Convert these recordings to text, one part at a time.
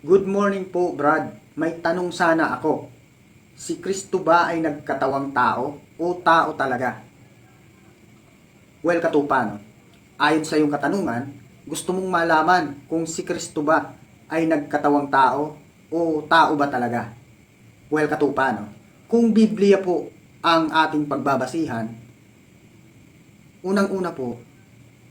Good morning po, Brad. May tanong sana ako. Si Kristo ba ay nagkatawang tao o tao talaga? Well, katupan. Ayon sa iyong katanungan, gusto mong malaman kung si Kristo ba ay nagkatawang tao o tao ba talaga? Well, katupan. Kung Biblia po ang ating pagbabasihan, unang-una po,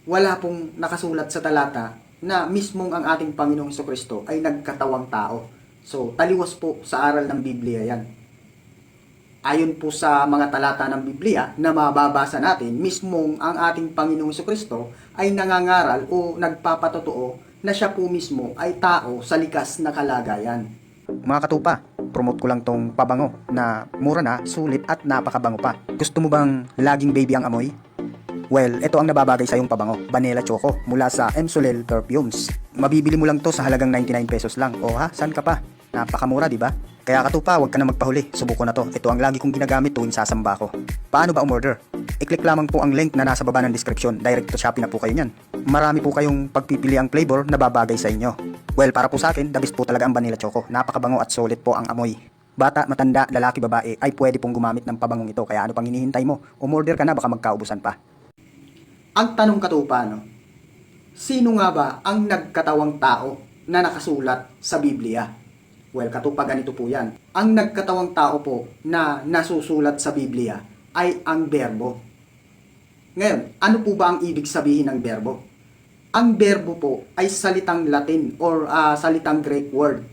wala pong nakasulat sa talata na mismong ang ating Panginoong Kristo ay nagkatawang tao. So, taliwas po sa aral ng Biblia yan. Ayon po sa mga talata ng Biblia na mababasa natin, mismong ang ating Panginoong Kristo ay nangangaral o nagpapatotoo na siya po mismo ay tao sa likas na kalagayan. Mga katupa, promote ko lang tong pabango na mura na, sulit at napakabango pa. Gusto mo bang laging baby ang amoy? Well, ito ang nababagay sa iyong pabango, Vanilla Choco, mula sa M. Soleil Perfumes. Mabibili mo lang to sa halagang 99 pesos lang. O ha, saan ka pa? Napakamura, di ba? Kaya katupa, huwag ka na magpahuli. Subuko na to. Ito ang lagi kong ginagamit tuwing sasamba ko. Paano ba umorder? I-click lamang po ang link na nasa baba ng description. Direct to Shopee na po kayo niyan. Marami po kayong pagpipili ang flavor na babagay sa inyo. Well, para po sa akin, the best po talaga ang Vanilla Choco. Napakabango at solid po ang amoy. Bata, matanda, lalaki, babae ay pwede pong gumamit ng pabangong ito. Kaya ano pang hinihintay mo? Umorder ka na, baka magkaubusan pa. Ang tanong katupa, no? Sino nga ba ang nagkatawang tao na nakasulat sa Biblia? Well, katupa ganito po yan. Ang nagkatawang tao po na nasusulat sa Biblia ay ang berbo. Ngayon, ano po ba ang ibig sabihin ng berbo? Ang berbo po ay salitang Latin or ah, salitang Greek word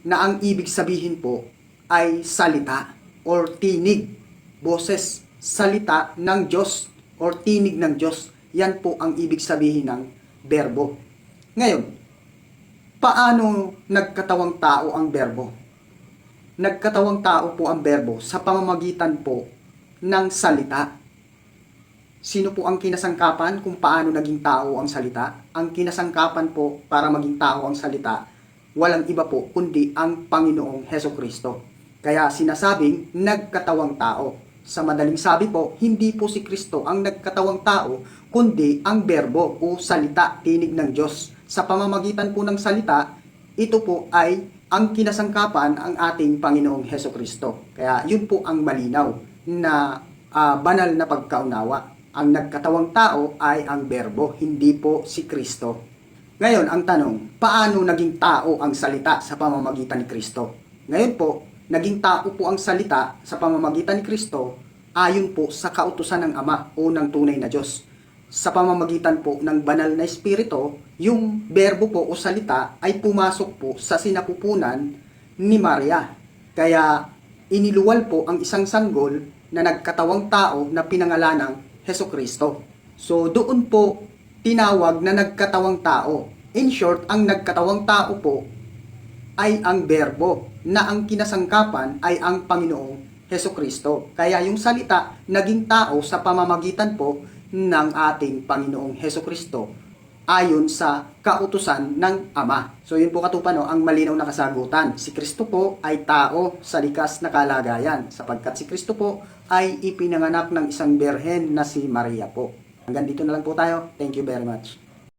na ang ibig sabihin po ay salita or tinig, boses, salita ng Diyos or tinig ng Diyos. Yan po ang ibig sabihin ng berbo. Ngayon, paano nagkatawang tao ang berbo? Nagkatawang tao po ang berbo sa pamamagitan po ng salita. Sino po ang kinasangkapan kung paano naging tao ang salita? Ang kinasangkapan po para maging tao ang salita, walang iba po kundi ang Panginoong Heso Kristo. Kaya sinasabing nagkatawang tao. Sa madaling sabi po, hindi po si Kristo ang nagkatawang tao, kundi ang berbo o salita, tinig ng Diyos. Sa pamamagitan po ng salita, ito po ay ang kinasangkapan ang ating Panginoong Heso Kristo. Kaya yun po ang malinaw na ah, banal na pagkaunawa. Ang nagkatawang tao ay ang berbo, hindi po si Kristo. Ngayon, ang tanong, paano naging tao ang salita sa pamamagitan ni Kristo? Ngayon po, naging tao po ang salita sa pamamagitan ni Kristo ayon po sa kautusan ng Ama o ng tunay na Diyos. Sa pamamagitan po ng banal na Espiritu, yung berbo po o salita ay pumasok po sa sinapupunan ni Maria. Kaya iniluwal po ang isang sanggol na nagkatawang tao na pinangalanang Heso Kristo. So doon po tinawag na nagkatawang tao. In short, ang nagkatawang tao po ay ang berbo na ang kinasangkapan ay ang Panginoong Heso Kristo. Kaya yung salita naging tao sa pamamagitan po ng ating Panginoong Heso Kristo ayon sa kautusan ng Ama. So yun po katupan no, ang malinaw na kasagutan. Si Kristo po ay tao sa likas na kalagayan sapagkat si Kristo po ay ipinanganak ng isang berhen na si Maria po. Hanggang dito na lang po tayo. Thank you very much.